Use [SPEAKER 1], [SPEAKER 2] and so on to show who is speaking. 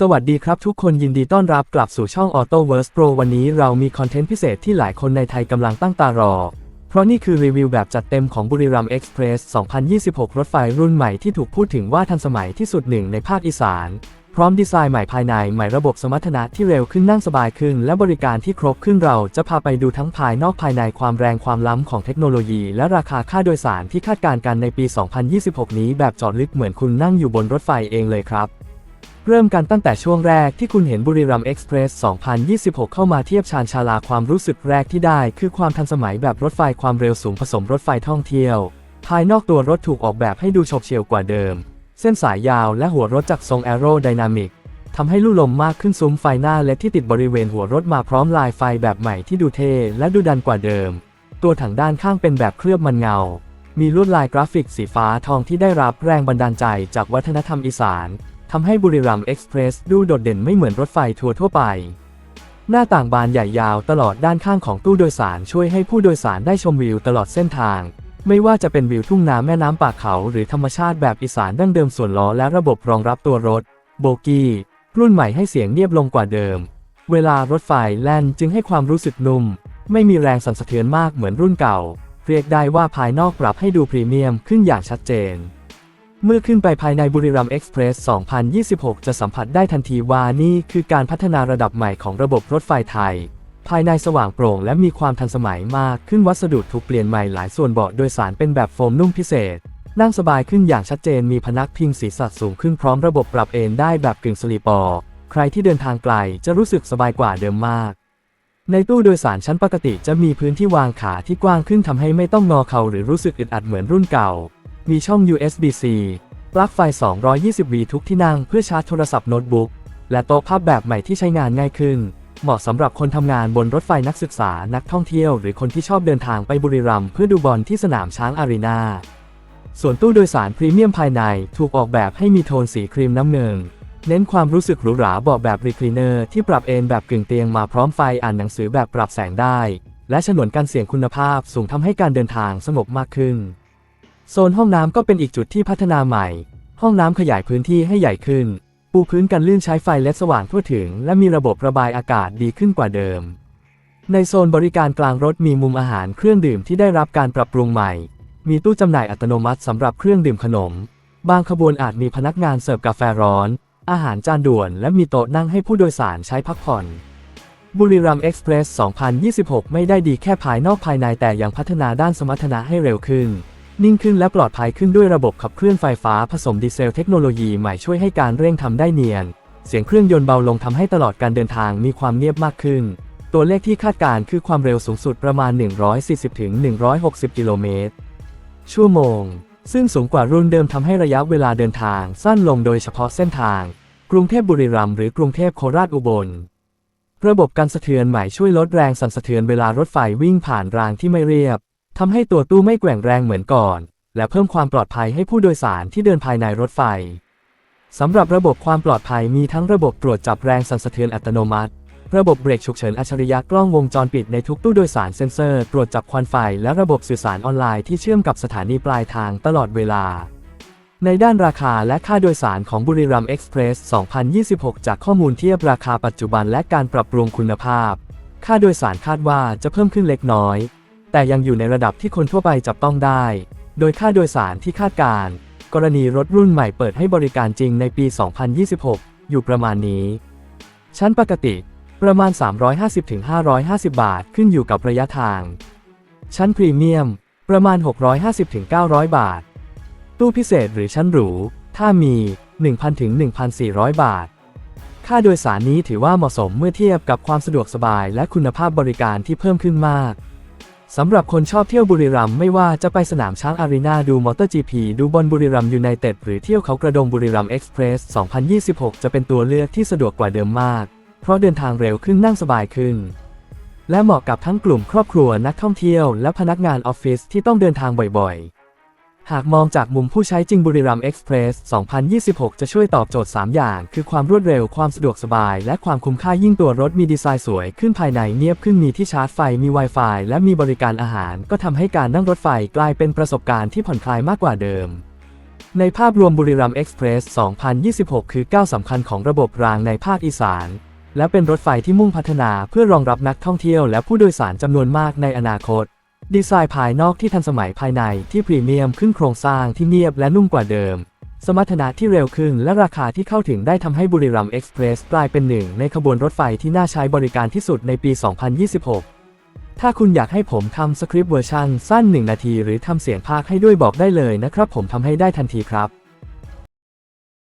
[SPEAKER 1] สวัสดีครับทุกคนยินดีต้อนรับกลับสู่ช่อง AutoVerse Pro วันนี้เรามีคอนเทนต์พิเศษที่หลายคนในไทยกำลังตั้งตารอ เพราะนี่คือรีวิวแบบจัดเต็มของบุรีรัมย์เอ็กซ์เพรส 2026 รถไฟรุ่นใหม่ที่ถูกพูดถึงว่าทันสมัยที่สุดหนึ่งในภาคอีสาน พร้อมดีไซน์ใหม่ภายในใหม่ระบบสมรรถนะที่เร็วขึ้นนั่งสบายขึ้น และบริการที่ครบขึ้นเราจะพาไปดูทั้งภายนอกภายในความแรงความล้ำของเทคโนโลยี และราคาค่าโดยสารที่คาดการณ์กันในปี 2026 นี้แบบจอดลึกเหมือนคุณนั่งอยู่บนรถไฟเองเลยครับ เริ่มกันตั้งแต่ช่วงแรกที่คุณเห็นบุรีรัมย์เอ็กซ์เพรส 2026 เข้ามาเทียบชานชาลาความรู้สึกแรกที่ได้ คือความทันสมัยแบบรถไฟความเร็วสูงผสมรถไฟท่องเที่ยว ภายนอกตัวรถถูกออกแบบให้ดูฉบเฉี่ยวกว่าเดิม เส้นสายยาวและหัวรถจากทรงแอโรไดนามิกทำให้ลู่ลมมากขึ้นซุ้มไฟหน้าเล็ดที่ติดบริเวณหัวรถมาพร้อมลายไฟแบบใหม่ที่ดูเท่และดูดันกว่าเดิม ตัวถังด้านข้างเป็นแบบเคลือบมันเงา มีลวดลายกราฟิกสีฟ้าทองที่ได้รับแรงบันดาลใจจากวัฒนธรรมอีสาน ทำให้บุรีรัมย์เอ็กซ์เพรสดูโดดเด่นไม่เหมือนรถไฟทัวร์ทั่วไป หน้าต่างบานใหญ่ยาวตลอดด้านข้างของตู้โดยสารช่วยให้ผู้โดยสารได้ชมวิวตลอดเส้นทาง ไม่ว่าจะเป็นวิวทุ่งนาแม่น้ำป่าเขาหรือธรรมชาติแบบอีสานดั้งเดิมส่วนล้อและระบบรองรับตัวรถ โบกี้รุ่นใหม่ให้เสียงเนียบลงกว่าเดิม เวลารถไฟแล่นจึงให้ความรู้สึกนุ่ม ไม่มีแรงสั่นสะเทือนมากเหมือนรุ่นเก่า เรียกได้ว่าภายนอกปรับให้ดูพรีเมียมขึ้นอย่างชัดเจน เมื่อขึ้นไปภายในบุรีรัมย์เอ็กซ์เพรส 2026 จะสัมผัสได้ทันทีว่านี่คือการพัฒนาระดับใหม่ของระบบรถไฟไทย ภายในสว่างโปร่งและมีความทันสมัยมากขึ้นวัสดุถูกเปลี่ยนใหม่หลายส่วนเบาะโดยสารเป็นแบบโฟมนุ่มพิเศษ นั่งสบายขึ้นอย่างชัดเจนมีพนักพิงศีรษะสูงขึ้นพร้อมระบบปรับเอนได้แบบกึ่งสลีปอร์ใครที่เดินทางไกลจะรู้สึกสบายกว่าเดิมมาก ในตู้โดยสารชั้นปกติจะมีพื้นที่วางขาที่กว้างขึ้นทำให้ไม่ต้องงอเข่าหรือรู้สึกอึดอัดเหมือนรุ่นเก่า มีช่อง USB-C ปลั๊กไฟ 220V ทุกที่นั่งเพื่อชาร์จโทรศัพท์โน้ตบุ๊ก และโต๊ะพับแบบใหม่ที่ใช้งานง่ายขึ้น เหมาะสำหรับคนทำงานบนรถไฟนักศึกษา นักท่องเที่ยว หรือคนที่ชอบเดินทางไปบุรีรัมย์เพื่อดูบอลที่สนามช้างอารีนา ส่วนตู้โดยสารพรีเมียมภายในถูกออกแบบให้มีโทนสีครีมน้ำเงินเน้นความรู้สึกหรูหราเบาะแบบรีคลีเนอร์ที่ปรับเอนแบบกึ่งเตียงมาพร้อมไฟอ่านหนังสือแบบปรับแสงได้ และฉนวนกันเสียงคุณภาพสูงทำให้การเดินทางสงบมากขึ้น โซนห้องน้ำก็เป็นอีกจุดที่พัฒนาใหม่ ห้องน้ำขยายพื้นที่ให้ใหญ่ขึ้น ปูพื้นกันลื่นใช้ไฟเลดสว่างทั่วถึง และมีระบบระบายอากาศดีขึ้นกว่าเดิม ในโซนบริการกลางรถมีมุมอาหารเครื่องดื่มที่ได้รับการปรับปรุงใหม่ มีตู้จำหน่ายอัตโนมัติสำหรับเครื่องดื่มขนม บางขบวนอาจมีพนักงานเสิร์ฟกาแฟร้อน อาหารจานด่วน และมีโต๊ะนั่งให้ผู้โดยสารใช้พักผ่อนบุรีรัมย์เอ็กซ์เพรส 2026 ไม่ได้ดีแค่ภายนอกภายในแต่ยังพัฒนาด้านสมรรถนะให้เร็วขึ้น นิ่งขึ้นและปลอดภัยขึ้นด้วยระบบขับเคลื่อนไฟฟ้าผสมดีเซลเทคโนโลยีใหม่ช่วยให้การเร่งทำได้เนียน เสียงเครื่องยนต์เบาลงทำให้ตลอดการเดินทางมีความเงียบมากขึ้น ตัวเลขที่คาดการคือความเร็วสูงสุดประมาณ 140-160 กิโลเมตรชั่วโมง ซึ่งสูงกว่ารุ่นเดิมทำให้ระยะเวลาเดินทางสั้นลงโดยเฉพาะเส้นทาง กรุงเทพบุรีรัมย์หรือกรุงเทพโคราชอุบล ระบบการสะเทือนใหม่ช่วยลดแรงสั่นสะเทือนเวลารถไฟวิ่งผ่านรางที่ไม่เรียบ ทำให้ตัวตู้ไม่แกว่งแรงเหมือนก่อน และเพิ่มความปลอดภัยให้ผู้โดยสารที่เดินภายในรถไฟสำหรับระบบความปลอดภัยมีทั้งระบบตรวจจับแรงสั่นสะเทือนอัตโนมัติ ระบบเบรกฉุกเฉินอัจฉริยะกล้องวงจรปิดในทุกตู้โดยสารเซ็นเซอร์ ตรวจจับควันไฟ และระบบสื่อสารออนไลน์ที่เชื่อมกับสถานีปลายทางตลอดเวลา ในด้านราคาและค่าโดยสารของบุรีรัมย์เอ็กซ์เพรส 2026 จากข้อมูลเทียบราคาปัจจุบันและการปรับปรุงคุณภาพ ค่าโดยสารคาดว่าจะเพิ่มขึ้นเล็กน้อย แต่ยังอยู่ในระดับที่คนทั่วไปจับต้องได้ โดยค่าโดยสารที่คาดการ กรณีรถรุ่นใหม่เปิดให้บริการจริงในปี 2026 อยู่ประมาณนี้ ชั้นปกติ ประมาณ 350-550 บาทขึ้นอยู่กับระยะทาง ชั้นพรีเมียม ประมาณ 650-900 บาท ตู้พิเศษหรือชั้นหรู ถ้ามี 1,000-1,400 บาทค่าโดยสารนี้ถือว่าเหมาะสมเมื่อเทียบกับความสะดวกสบายและคุณภาพบริการที่เพิ่มขึ้นมาก สำหรับคนชอบเที่ยวบุรีรัมย์ไม่ว่าจะไปสนามช้างอารีนาดูมอเตอร์จีพีดูบอลบุรีรัมย์ยูไนเต็ดหรือเที่ยวเขากระดงบุรีรัมย์เอ็กซ์เพรส 2026 จะเป็นตัวเลือกที่สะดวกกว่าเดิมมาก เพราะเดินทางเร็วขึ้นนั่งสบายขึ้น และเหมาะกับทั้งกลุ่มครอบครัวนักท่องเที่ยวและพนักงานออฟฟิศที่ต้องเดินทางบ่อยๆ หากมองจากมุมผู้ใช้จริงบุรีรัมย์เอ็กซ์เพรส 2026 จะช่วยตอบโจทย์ 3 อย่าง คือความรวดเร็ว ความสะดวกสบาย และความคุ้มค่ายิ่งตัวรถมีดีไซน์สวยขึ้นภายในเนียบขึ้นมีที่ชาร์จไฟ มี Wi-Fi และมีบริการอาหาร ก็ทำให้การนั่งรถไฟกลายเป็นประสบการณ์ที่ผ่อนคลายมากกว่าเดิม ในภาพรวมบุรีรัมย์เอ็กซ์เพรส 2026 คือก้าวสำคัญของระบบรางในภาคอีสาน และเป็นรถไฟที่มุ่งพัฒนาเพื่อรองรับนักท่องเที่ยว และผู้โดยสารจำนวนมากในอนาคต ดีไซน์ภายนอกที่ทันสมัยภายในที่พรีเมียมขึ้นโครงสร้างที่เนียบและนุ่มกว่าเดิม สมรรถนะที่เร็วขึ้นและราคาที่เข้าถึงได้ทำให้บุรีรัมย์เอ็กซ์เพรสกลายเป็นหนึ่งในขบวนรถไฟที่น่าใช้บริการที่สุดในปี 2026 ถ้าคุณอยากให้ผมทำสคริปต์เวอร์ชันสั้น 1 นาที หรือทำเสียงพากย์ให้ด้วยบอกได้เลยนะครับ ผมทำให้ได้ทันทีครับ